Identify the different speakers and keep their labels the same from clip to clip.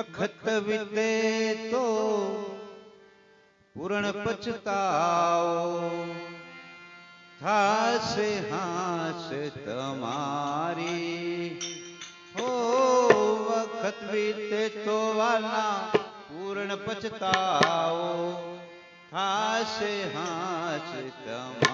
Speaker 1: વખત વિતે તો પૂર્ણ પછતાવો થાશે હાશ તમારી. હો, વખત વિતે તો વાલા પૂર્ણ પછતાવો થાશે હાશ તમારી.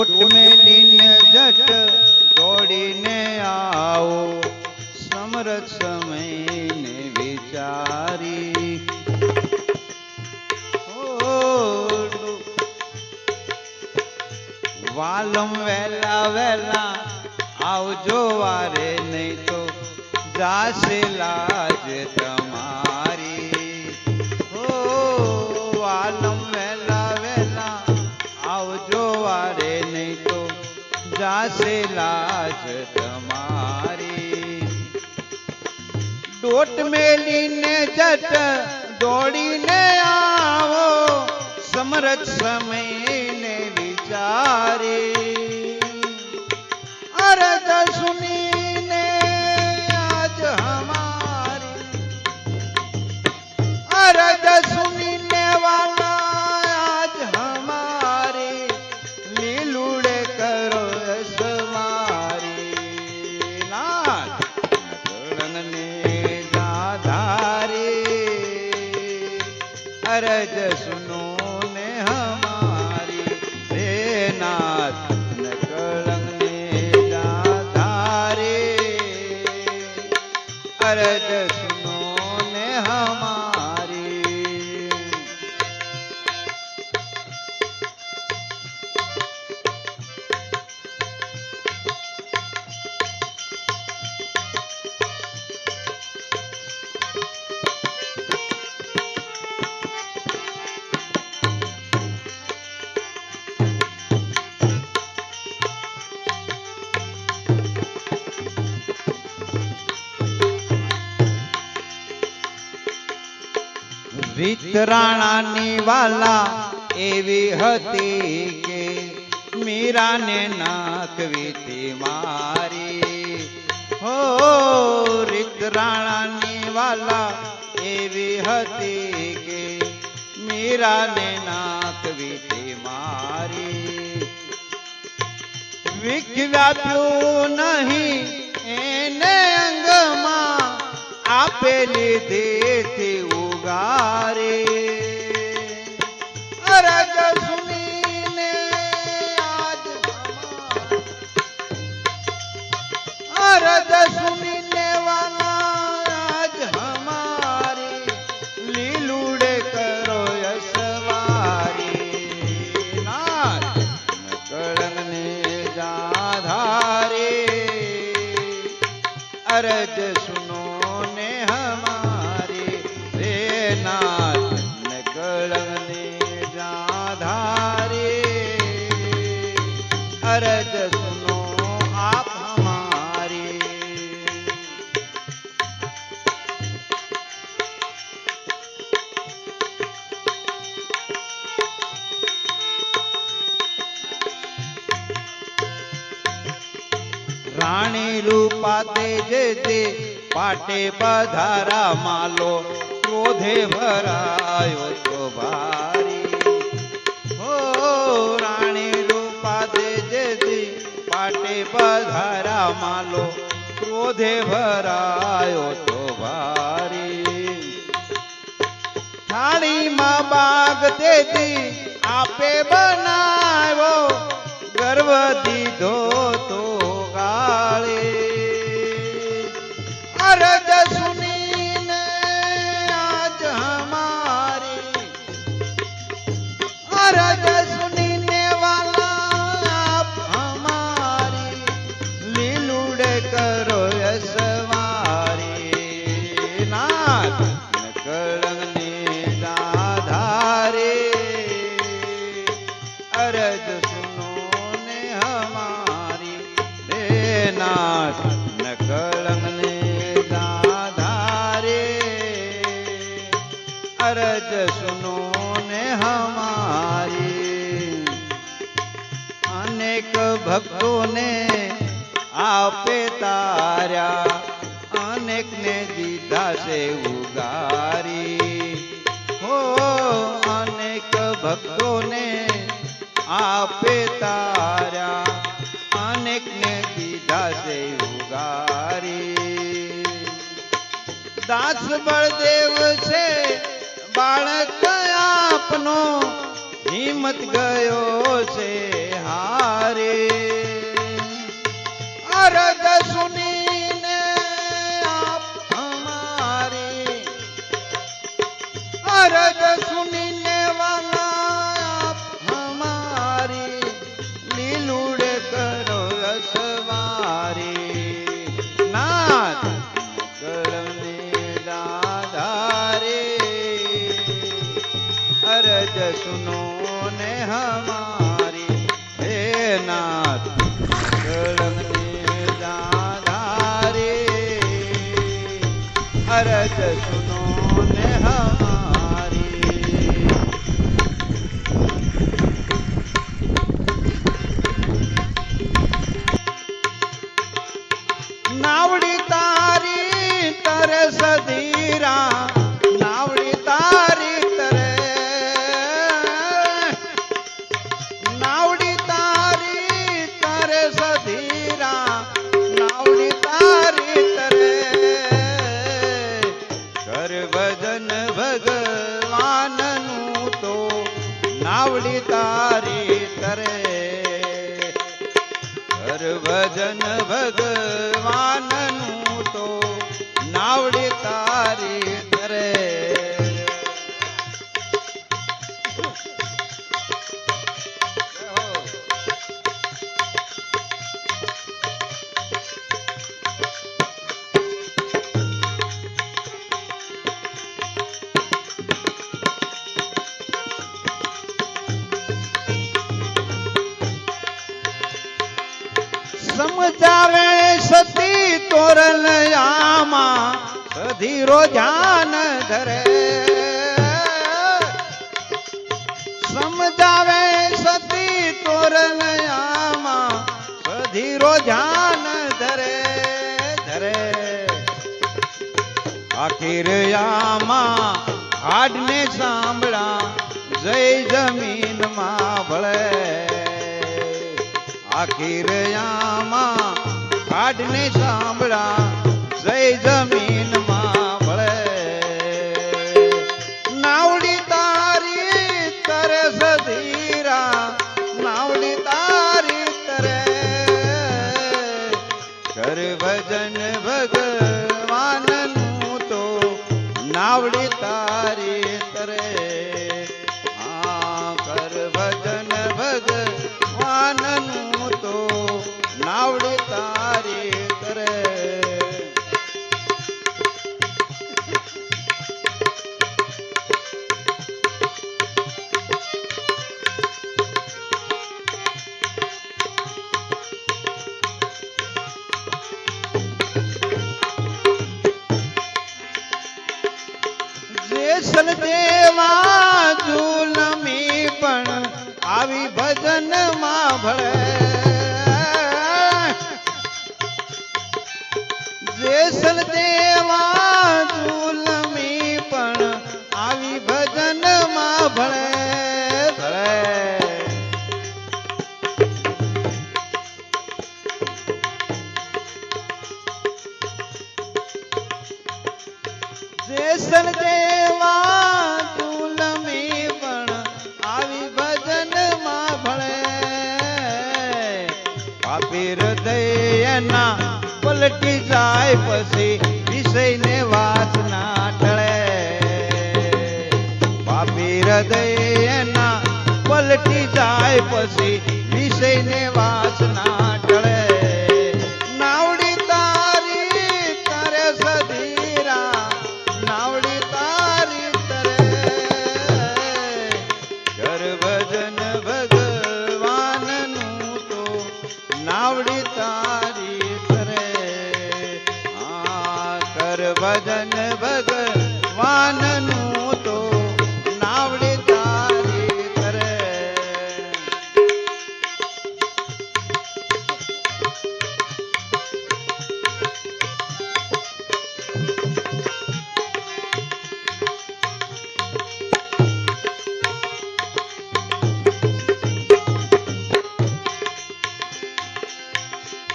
Speaker 1: ચોટ મેલીને જટ દોડીને આવો. સમરથ સમયને વિચારી. વાલમ વેલા વેલા આવજો વારે નહીં તો જાશે લાજ તમારી જાશે લાજ તમારી. ડોટ મેલીને જટ દોડીને આવો સમરથ સમયને વિચારી. અરે સુનીને અરજ સુનો ને હમારી રે નાથ વિતરાણાની વાલા એવી હતી કે મીરાને નાખવી મારી. હો વિતરાણાની વાલા એવી હતી કે મીરાને નાકવીતી મારી. વિખ વ્યાપ્યું નહીં, એને અંગમાં આપેલી દેથી ઉગારે અરજ સુનીને આજ અરજ સુનીને વાલા આજ હમારી. લીલુડે કરો યશવારી. નાથ જાધારે. અરજ સુનો રાણી રૂપા તેજે તે પાટે પધારા માલો, ક્રોધે ભરાયો તો ભારી. હો રાણી રૂપા તેજે તે પાટે પધારા માલો, ક્રોધે ભરાયો તો ભારી. થાળીમાં બાગ તેથી આપે બનાવ્યો, ગર્વ દીધો આપે તાર્યા, અનેકને દીધા છે ઉગારી. હો, અનેક ભક્તોને આપે તાર્યા, અનેકને દીધા છે ઉગારી. દાસ બળદેવ છે, બાળક આપનો, હિંમત ગયો અરજ સુનો ને હમારી. હે નાથ અરજ સુનો ને હમારી. નાવડી તારી તરે સધીરા ભજન ભગવાનનું તો નાવડી તારી કરે સમજાવે સતી તોરલ આમાં સધીરો ધ્યાન ધરે સમજાવે સતી તોરલ આમાં સધીરો ધ્યાન ધરે ધરે આખીર આમાં હાડને સાંભળા જય જમીનમાં ભળે આખીર આમાં હાડને સાંભળા જય જમીનમાં જેસલ દેવા જુલમી પણ આવી ભજનમાં ભળે. પાપી હૃદયના પલટી જાય પછી વિષયને વાસના ટળે ભજન ભગવાનનું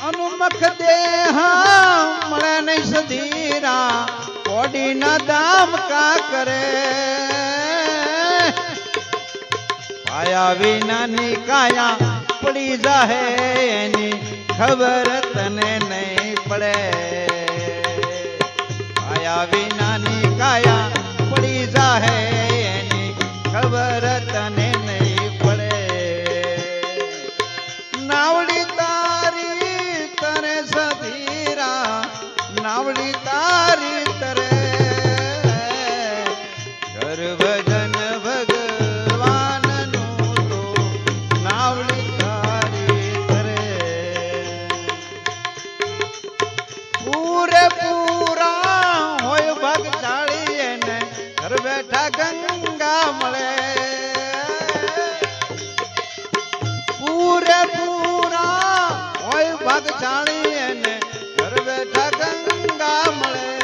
Speaker 1: અનુમખ દેહ મળે નહીં સધીરા. કોડીના દામ કા કરે? પાયા વિનાની કાયા પડી જાહે એની ખબર તને નહીં પડે. પાયા વિનાની કાયા પડી જાહે એની ખબર તને ગંગા મળે પૂરે પૂરા હોય ભાગ જાણી એને ઘર બેઠા ગંગા મળે